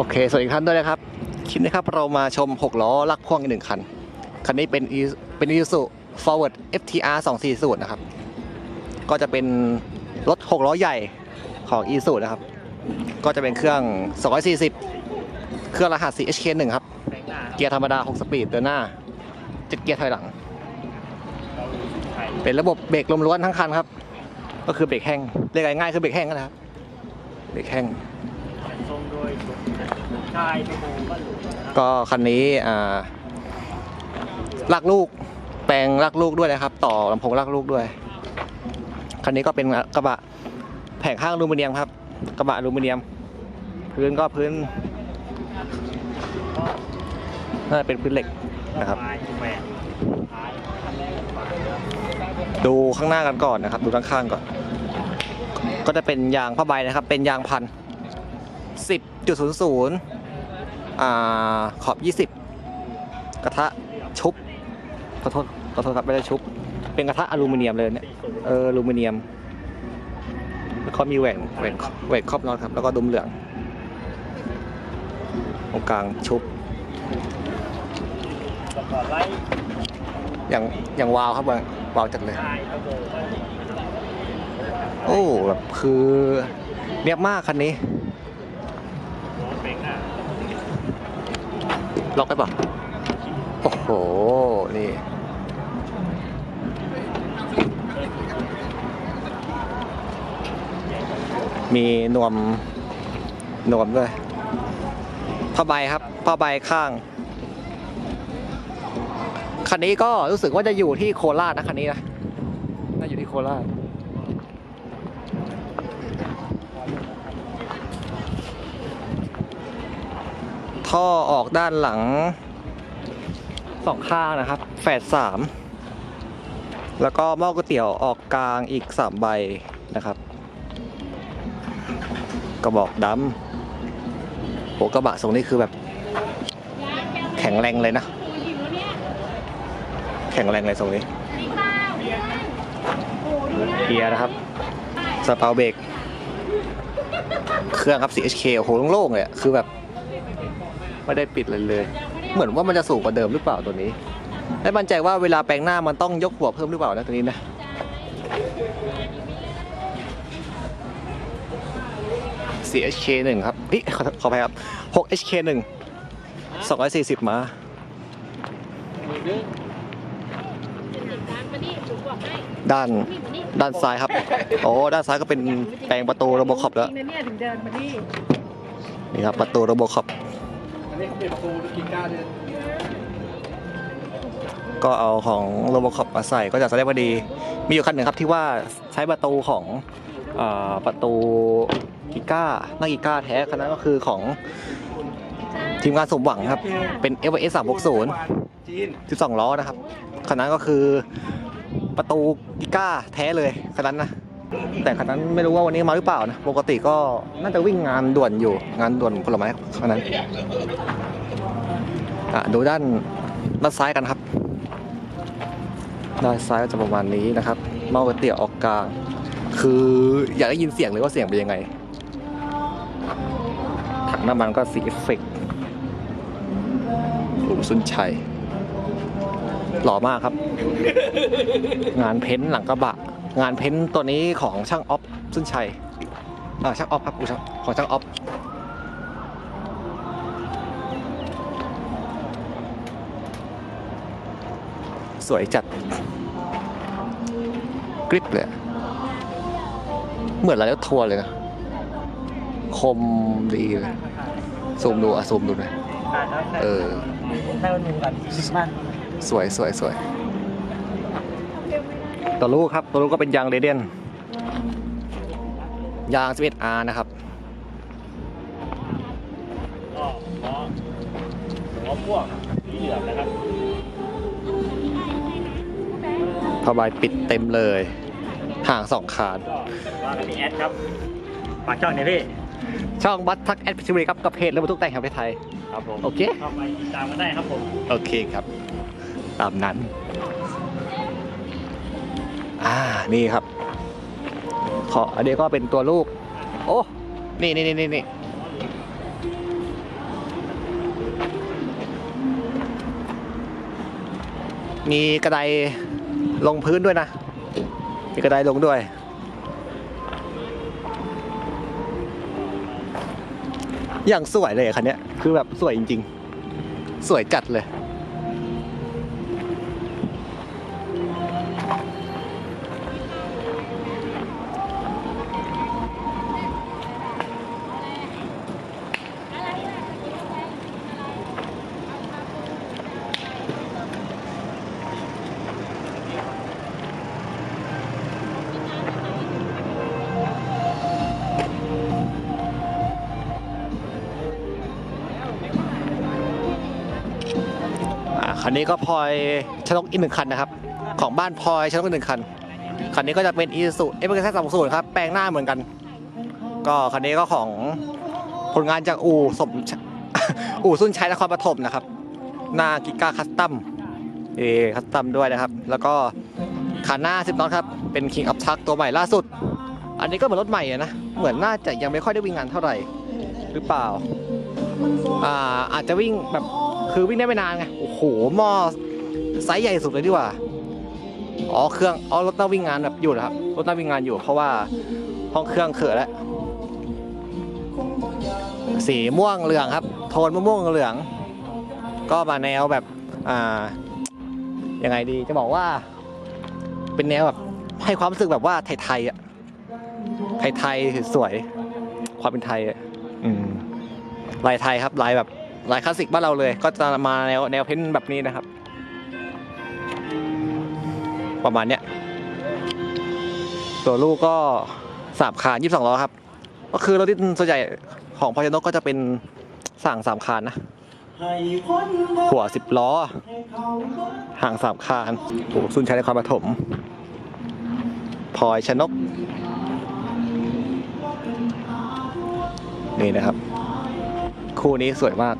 โอเคสวัสดีท่านด้วยนะครับคลิปนี้ครับเรามาชม 6 ล้อลักพ่วงอีกหนึ่งคัน คันนี้เป็นเป็น Isuzu Forward FTR 240นะครับ ก็จะเป็นรถ 6 ล้อใหญ่ของ Isuzu นะครับ ก็จะเป็นเครื่อง 240 เครื่องรหัส 4HK1 ครับ เกียร์ธรรมดา 6 สปีดเดินหน้า7เกียร์ถอยหลัง เป็นระบบเบรกลมล้วนทั้งคันครับ ก็คือเบรกแห้งเรียกง่ายๆคือเบรกแห้งนะครับเบรกแห้ง ยชายชมพูบ้านหลวงก็คันนี้อ่าลากลูก แปลงลากลูกด้วยนะครับ ต่อลำโพงลากลูกด้วย คันนี้ก็เป็นกระบะแผงข้างลูมิเนียมครับ กระบะลูมิเนียม พื้นก็พื้นน่าจะเป็นพื้นเหล็กนะครับนะครับดูข้างหน้ากันก่อนนะครับ ดูด้านข้างก่อน ก็จะเป็นยางผ้าใบนะครับ เป็นยางพันธุ์ 10.00อ่าขอบ 20 กระทะชุบขอโทษขอโทษครับไม่ได้ชุบ เป็นกระทะอลูมิเนียมเลยเนี่ยเอออลูมิเนียมแล้วเขามีแหวนแหวนแหวนครอบนอตครับ แล้วก็ดุมเหลืองตรงกลางชุบอย่างอย่างวาวครับวาวจัดเลย โอ้แบบคือเนียบมากคันนี้ ล็อกได้ปะโอ้โห นี่ มีนวม นวมด้วยผ้าใบครับผ้าใบข้าง คันนี้ก็รู้สึกว่าจะอยู่ที่โคราชนะคันนี้นะ น่าอยู่ที่โคราช ท่อออกด้านหลังสองข้างนะครับ แฝดสามแล้วก็หม้อก๋วยเตี๋ยวออกกลางอีกสามใบนะครับ กระบอกดำโหกระบะทรงนี้คือแบบ แข็งแรงเลยนะ แข็งแรงเลยทรงนี้เกียร์นะครับสปาเบรกเครื่องครับ 4HK โอ้โหโล่งๆเลยคือแบบ ไม่ได้ปิดเลยเลย เหมือนว่ามันจะสูงกว่าเดิมหรือเปล่าตัวนี้ไม่มั่นใจว่าเวลาแปลงหน้ามันต้องยกหัวเพิ่มหรือเปล่านะตัวนี้นะ 4HK 1ครับเฮ้ยขอขอไปครับ 6HK 1 240มาด้านด้านซ้ายครับ โอ้ด้านซ้ายก็เป็นแปลงประตูระบบขอบแล้วนี่ครับประตูระบบขอบอัน นี้เขาเป็นประตูกิก้าเนี่ยก็เอาของโรบคอปมาใส่ก็จะแสดงว่าดี มีอยู่คันหนึ่งครับที่ว่าใช้ประตูของอาประตูกิก้าหน้ากิก้าแท้คันนั้นก็คือของทีมงานสมหวังครับ เป็น f s 360จีน12 ล้อนะครับคันนั้นก็คือประตูกิก้าแท้เลยคันนั้นนะ แต่คันนั้นไม่รู้ว่าวันนี้มาหรือเปล่านะ ปกติก็น่าจะวิ่งงานด่วนอยู่ งานด่วนผลไม้คันนั้นอะดูด้านด้านซ้ายกันครับ ด้านซ้ายก็จะประมาณนี้นะครับ เมาก๋วเตี๋ยวออกกลาง คืออยากได้ยินเสียงเลยว่าเสียงเป็นยังไง ถังน้ำมันก็สีเอฟเฟกต์หลุมสุนชัยหล่อมากครับ งานเพ้นท์หลังกระบะ งานเพ้นท์ตัวนี้ของช่างออฟสุนชัยอ่าช่างออฟครับอูช่างของช่างออฟสวยจัดกริปเลยอะเหมือนอะไรแล้วทัวร์เลยนะคมดีเลยซูมดูอะซูมดูหน่อยอ่าครับเออได้มาดูกันมันสวยสวยสวย ตัวลูกครับตัวลูกก็เป็นยางเรเดียนยาง 11R นะครับก็ล้อหัวพ่วงสีเหลืองนะครับผ้าใบปิดเต็มเลยห่างสองคานก็ว่ากันมีแอดครับฝากช่องเนี่อยพี่ ช่องบัตทักแอดพิชรีครับกับเพจรถบรรทุกแต่งแห่งประเทศไทย ครับผม โอเคเข้าไปติดตามกันได้ครับผม โอเคครับ ตามนั้น อ่านี่ครับขออันนี้ก็เป็นตัวลูก โอ้นี่นี่นี่นี่มีกระไดลงพื้นด้วยนะ มีกระไดลงด้วย อย่างสวยเลยคันนี้คือแบบสวยจริง ๆ สวยจัดเลย คันนี้ก็พลอยชนกอีกหนึ่งคันนะครับ ของบ้านพลอยชนกอีกหนึ่งคัน คันนี้ก็จะเป็นอีซูเอฟเอสสองศูนย์ครับ แปลงหน้าเหมือนกัน ก็คันนี้ก็ของผลงานจากอู่สมอู่สุนชัยนครปฐมนะครับ หน้ากิก้าคัสตัมเอคัสตัมด้วยนะครับ แล้วก็ขาหน้า10น็อตครับ เป็น King of Truck ตัวใหม่ล่าสุด อันนี้ก็เหมือนรถใหม่นะ เหมือนน่าจะยังไม่ค่อยได้วิ่งงานเท่าไหร่ หรือเปล่า อ่าอาจจะวิ่งแบบคือวิ่งได้ไม่นานไง โอ้ โหหม้อไซส์ใหญ่สุดเลยดีกว่าอ๋อเครื่องอ๋อรถน่าวิ่งงานแบบอยู่นะครับรถน่าวิ่งงานอยู่ เพราะว่าห้องเครื่องเขินแล้วสีม่วงเหลืองครับ โทนม่วงเหลือง ก็มาแนวแบบอ่ายังไงดีจะบอกว่า เป็นแนวแบบให้ความรู้สึกแบบว่าไทยๆอะไทยๆสวยความเป็นไทยอะอืมลายไทยครับลายแบบ ลายคลาสสิกบ้านเราเลย ก็จะมาแนวแนวเพ้นแบบนี้นะครับ ประมาณเนี้ยตัวลูกก็สามคานยี่สิบสองล้อครับ ก็คือรถที่ส่วนใหญ่ของพอยนกก็จะเป็นสั่งสามคานนะหัวสิบล้อ ห่างสามคานโอ้สุนชัยนครปฐมพลอยชนก นี่นะครับ คู่นี้สวยมาก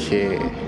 โอเค